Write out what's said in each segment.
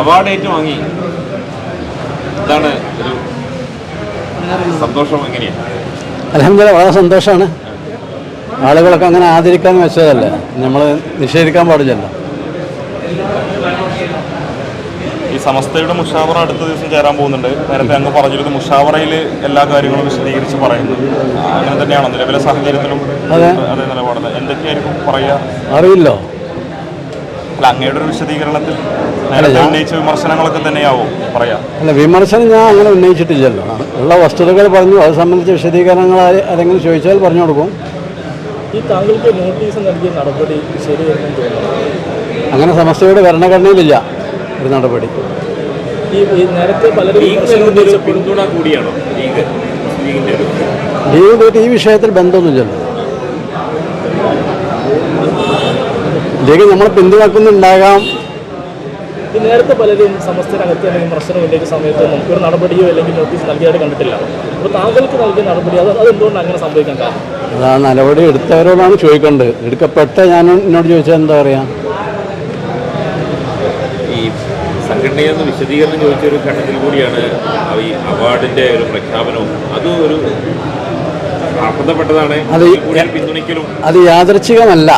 Award ഏറ്റുവാങ്ങി ഇതാണ് ഒരു സന്തോഷം എങ്ങനെയാണ് അലഹമില്ല വളരെ സന്തോഷമാണ് ആളുകളൊക്കെ അങ്ങനെ ആദരിക്കാൻ വെച്ചതല്ലേ? നമ്മൾ നിഷേധിക്കാൻ പാടില്ലല്ലോ. ഈ സമസ്തയുടെ മുഷാവറ അടുത്ത ദിവസം ചേരാൻ പോകുന്നുണ്ട്. നേരത്തെ അങ്ങ് പറഞ്ഞിരുന്നു മുഷാവറയിൽ എല്ലാ കാര്യങ്ങളും വിശദീകരിച്ച് പറയുന്നു. അങ്ങനെ തന്നെയാണോ നിലവിലെ സാഹചര്യത്തിലും അതെ. നിലപാട്? എന്തൊക്കെയായിരിക്കും പറയുക അറിയില്ലോ. അല്ല അങ്ങയുടെ ഒരു വിശദീകരണത്തിൽ നേരത്തെ ഉന്നയിച്ച വിമർശനങ്ങളൊക്കെ തന്നെയാവും പറയാം. അല്ല വിമർശനം ഞാൻ അങ്ങനെ ഉന്നയിച്ചിട്ടില്ലല്ലോ. ഉള്ള വസ്തുതകൾ പറഞ്ഞു അത് സംബന്ധിച്ച് വിശദീകരണങ്ങൾ ആരെ- ആരെങ്കിലും ചോദിച്ചാൽ പറഞ്ഞു കൊടുക്കും. ഈ താങ്കൾക്ക് നോട്ടീസ് നൽകിയ നടപടി അങ്ങനെ സമസ്തയുടെ ഭരണഘടനയിലില്ല ഒരു നടപടി. നേരത്തെ പലരും ലീഗ്? ഈ വിഷയത്തിൽ ബന്ധമൊന്നുമില്ലല്ലോ. ലീഗ് നമ്മൾ പിന്തുണക്കുന്നുണ്ടാകാം. നേരത്തെ പലരും സമസ്തരകത്ത് അല്ലെങ്കിൽ വിമർശനം ഉന്നയിച്ച സമയത്ത് നമുക്കൊരു നടപടിയോ അല്ലെങ്കിൽ നോട്ടീസ് നൽകിയതായിട്ട് കണ്ടിട്ടില്ല. അപ്പോൾ താങ്കൾക്ക് നൽകിയ നടപടി അത് അതെന്തുകൊണ്ട് അങ്ങനെ സംഭവിക്കാൻ കാരണം അതാ നടപടി എടുത്തവരോടാണ് ചോദിക്കേണ്ടത്. എടുക്കപ്പെട്ട ഞാൻ എന്നോട് ചോദിച്ചാൽ എന്താ പറയാ? ഈ സംഘടനയിൽ നിന്ന് വിശദീകരണം ചോദിച്ച ഒരു ഘട്ടത്തിൽ കൂടിയാണ് ഈ അവാർഡിന്റെ ഒരു പ്രഖ്യാപനവും. അതും ഒരു അർഹതപ്പെട്ടതാണ്. അത് പിന്തുണയ്ക്കലും. അത് യാദൃച്ഛികമല്ല.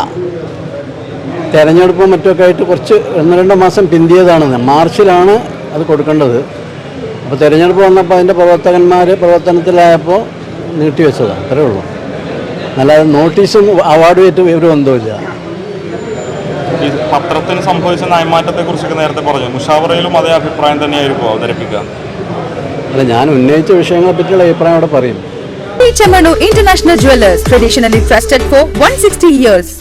തെരഞ്ഞെടുപ്പും മറ്റൊക്കെ ആയിട്ട് കുറച്ച് ഒന്ന് രണ്ട് മാസം പിന്തിയതാണ്. മാർച്ചിലാണ് അത് കൊടുക്കേണ്ടത്. അപ്പോൾ തിരഞ്ഞെടുപ്പ് വന്നപ്പോൾ അതിന്റെ പ്രവർത്തകന്മാർ പ്രവർത്തനത്തിലായപ്പോൾ നീട്ടിവെച്ചതാണ് അത്രേ ഉള്ളൂ. അല്ലാതെ നോട്ടീസും അവാർഡുമായിട്ട് ഒരു ബന്ധമില്ല ഈ പത്രത്തിന് സംഭവിച്ച നയമാറ്റത്തെ കുറിച്ചൊക്കെ നേരത്തെ പറഞ്ഞു. മുഷാവറയിലും അതേ അഭിപ്രായം തന്നെയായിരിക്കും അവതരിപ്പിക്കുക അല്ല ഞാൻ ഉന്നയിച്ച വിഷയങ്ങളെ പറ്റിയുള്ള അഭിപ്രായം അവിടെ പറയും. Chamano International Jewelers, traditionally trusted for 160 years.